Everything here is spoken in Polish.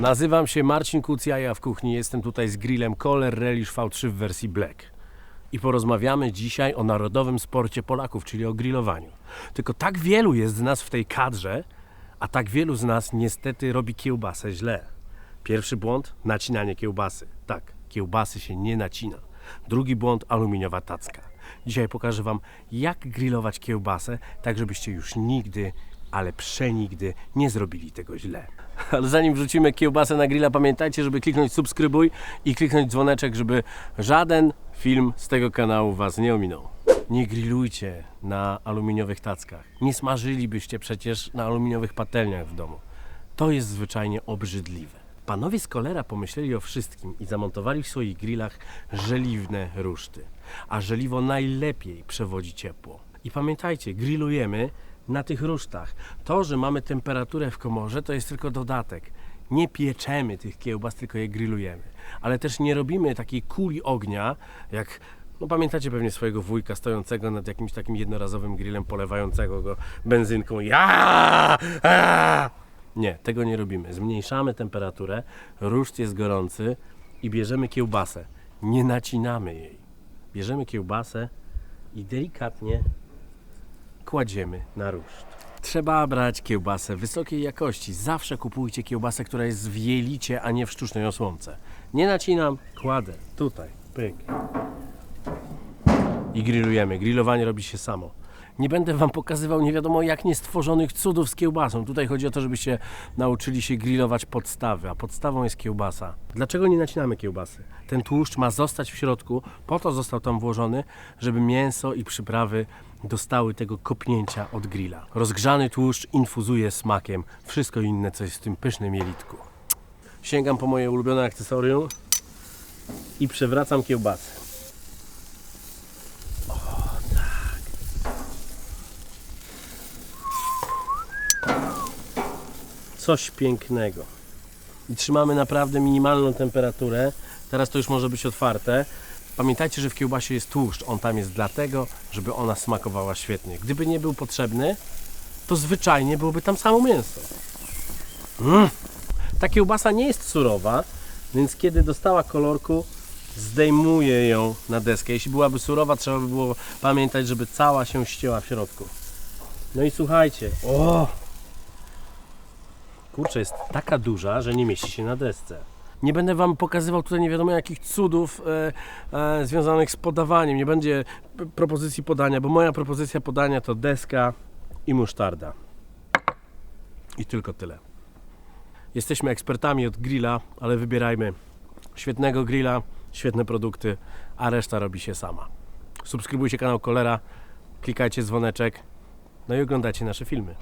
Nazywam się Marcin Kucjaja w kuchni. Jestem tutaj z grillem Kohler Relish V3 w wersji Black. I porozmawiamy dzisiaj o narodowym sporcie Polaków, czyli o grillowaniu. Tylko tak wielu jest z nas w tej kadrze, a tak wielu z nas niestety robi kiełbasę źle. Pierwszy błąd nacinanie kiełbasy. Tak, kiełbasy się nie nacina. Drugi błąd aluminiowa tacka. Dzisiaj pokażę Wam, jak grillować kiełbasę, tak żebyście już nigdy, ale przenigdy nie zrobili tego źle. Ale zanim wrzucimy kiełbasę na grilla, pamiętajcie, żeby kliknąć subskrybuj i kliknąć dzwoneczek, żeby żaden film z tego kanału Was nie ominął. Nie grillujcie na aluminiowych tackach. Nie smażylibyście przecież na aluminiowych patelniach w domu. To jest zwyczajnie obrzydliwe. Panowie z kolera pomyśleli o wszystkim i zamontowali w swoich grillach żeliwne ruszty. A żeliwo najlepiej przewodzi ciepło. I pamiętajcie, grillujemy na tych rusztach. To, że mamy temperaturę w komorze, to jest tylko dodatek. Nie pieczemy tych kiełbas, tylko je grillujemy. Ale też nie robimy takiej kuli ognia, jak no pamiętacie pewnie swojego wujka stojącego nad jakimś takim jednorazowym grillem, polewającego go benzynką. Ja! Nie, tego nie robimy. Zmniejszamy temperaturę, ruszt jest gorący i bierzemy kiełbasę. Nie nacinamy jej. Bierzemy kiełbasę i delikatnie kładziemy na ruszt. Trzeba brać kiełbasę wysokiej jakości. Zawsze kupujcie kiełbasę, która jest w jelicie, a nie w sztucznej osłonce. Nie nacinam, kładę tutaj, pyk. I grillujemy. Grillowanie robi się samo. Nie będę Wam pokazywał nie wiadomo jak niestworzonych cudów z kiełbasą. Tutaj chodzi o to, żebyście nauczyli się grillować podstawy, a podstawą jest kiełbasa. Dlaczego nie nacinamy kiełbasy? Ten tłuszcz ma zostać w środku, po to został tam włożony, żeby mięso i przyprawy dostały tego kopnięcia od grilla. Rozgrzany tłuszcz infuzuje smakiem wszystko inne, co jest w tym pysznym jelitku. Sięgam po moje ulubione akcesorium i przewracam kiełbasę. coś pięknego. I trzymamy naprawdę minimalną temperaturę. Teraz to już może być otwarte. Pamiętajcie, że w kiełbasie jest tłuszcz. On tam jest dlatego, żeby ona smakowała świetnie. Gdyby nie był potrzebny, to zwyczajnie byłoby tam samo mięso. Mm. Ta kiełbasa nie jest surowa, więc kiedy dostała kolorku, zdejmuję ją na deskę. Jeśli byłaby surowa, trzeba by było pamiętać, żeby cała się ścięła w środku. No i słuchajcie, o! kurczę, jest taka duża, że nie mieści się na desce. Nie będę Wam pokazywał tutaj nie wiadomo jakich cudów e, e, związanych z podawaniem. Nie będzie propozycji podania, bo moja propozycja podania to deska i musztarda. I tylko tyle. Jesteśmy ekspertami od grilla, ale wybierajmy świetnego grilla, świetne produkty, a reszta robi się sama. Subskrybujcie kanał Kolera, klikajcie dzwoneczek, no i oglądajcie nasze filmy.